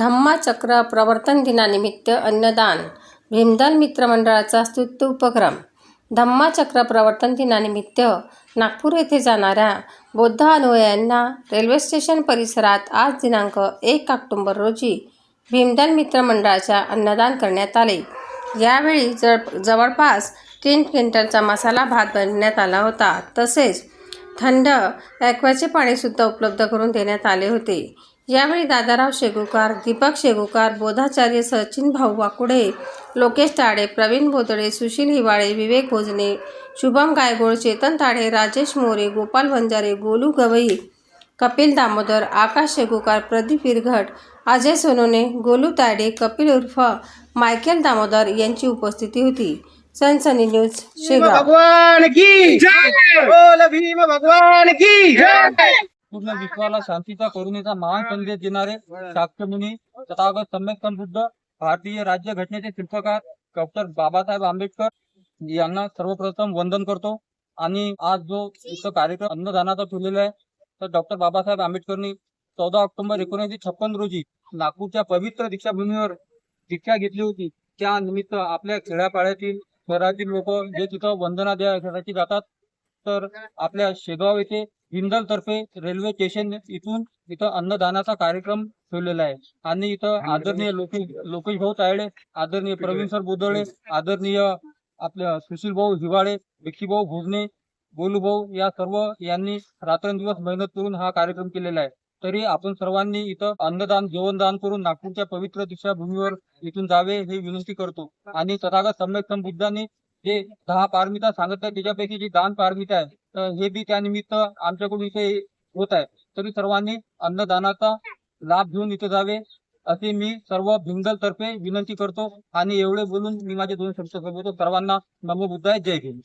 धम्माचक्र प्रवर्तन दिनानिमित्त अन्नदान भीमदान मित्रमंडळाचा स्तुत्य उपक्रम. धम्माचक्र प्रवर्तन दिनानिमित्त नागपूर येथे जाणाऱ्या बौद्ध अनुयायांना रेल्वे स्टेशन परिसरात आज दिनांक एक ऑक्टोंबर रोजी भीमदान मित्रमंडळाच्या अन्नदान करण्यात आले. यावेळी जळ जवळपास तीन क्विंटलचा मसाला भात बनवण्यात आला होता. तसेच थंड ॲक्वाचे पाणीसुद्धा उपलब्ध करून देण्यात आले होते. यावेळी दादाराव शेगुकार दीपक शेगुकार बोधाचार्य सचिन भाऊ वाकुडे लोकेश ताडे प्रवीण बोदडे सुशील हिवाळे विवेक भोजने शुभम गायगोळ चेतन ताडे राजेश मोरे गोपाल वंजारे गोलू गवई कपिल दामोदर आकाश शेगुकार प्रदीप विरघट अजय सोनोने गोलू ताडे कपिल उर्फ मायकेल दामोदर यांची उपस्थिती होती. सनसनी न्यूज शेगाव. भगवान की जय! भगवान की जय! पूर्ण विश्वाला शांतीचा करुणेचा महान संदेश देणारे शास्त्रमुनी तथागत सम्यक संबुद्ध भारतीय राज्य घटनेचे शिल्पकार डॉक्टर बाबासाहेब आंबेडकर यांना सर्वप्रथम वंदन करतो. आणि आज जो इथं कार्यक्रम अन्नदानाचा ठेवलेला आहे तर डॉक्टर बाबासाहेब आंबेडकरनी चौदा ऑक्टोबर एकोणीसशे छप्पन रोजी नागपूरच्या पवित्र दीक्षाभूमीवर दीक्षा घेतली होती. त्या निमित्त आपल्या खेड्यापाड्यातील शहरातील लोक जे तिथं वंदना द्यासाठी जातात तर आपल्या शेगाव येथे हिंदल तर्फे रेल्वे स्टेशन इथून इथं अन्नदानाचा कार्यक्रम ठेवलेला आहे. आणि इथं आदरणीय लोकेश लोकेश भाऊ तायडे आदरणीय प्रवीण सर बोदळे आदरणीय आपल्या सुशील भाऊ हिवाळे भाऊ भोजने गोलू भाऊ या सर्व यांनी रात्रंदिवस मेहनत करून हा कार्यक्रम केलेला आहे. तरी आपण सर्वांनी इथं अन्नदान जेवणदान करून नागपूरच्या पवित्र दीक्षाभूमीवर इथून जावे हे विनंती करतो. आणि तथागत सम्यक बुद्धांनी जे दहा पारमिता सांगितल्या त्याच्यापैकी जी दान पारमिता आहे हे बी त्यानिमित्त आमच्याकडून इथे होत आहे. तरी सर्वांनी अन्नदानाचा लाभ घेऊन इथे जावे असे मी सर्व भिंगल तर्फे विनंती करतो आणि एवढे बोलून मी माझे दोन शब्द सर्वांना नमो बुद्धाय जय भीम.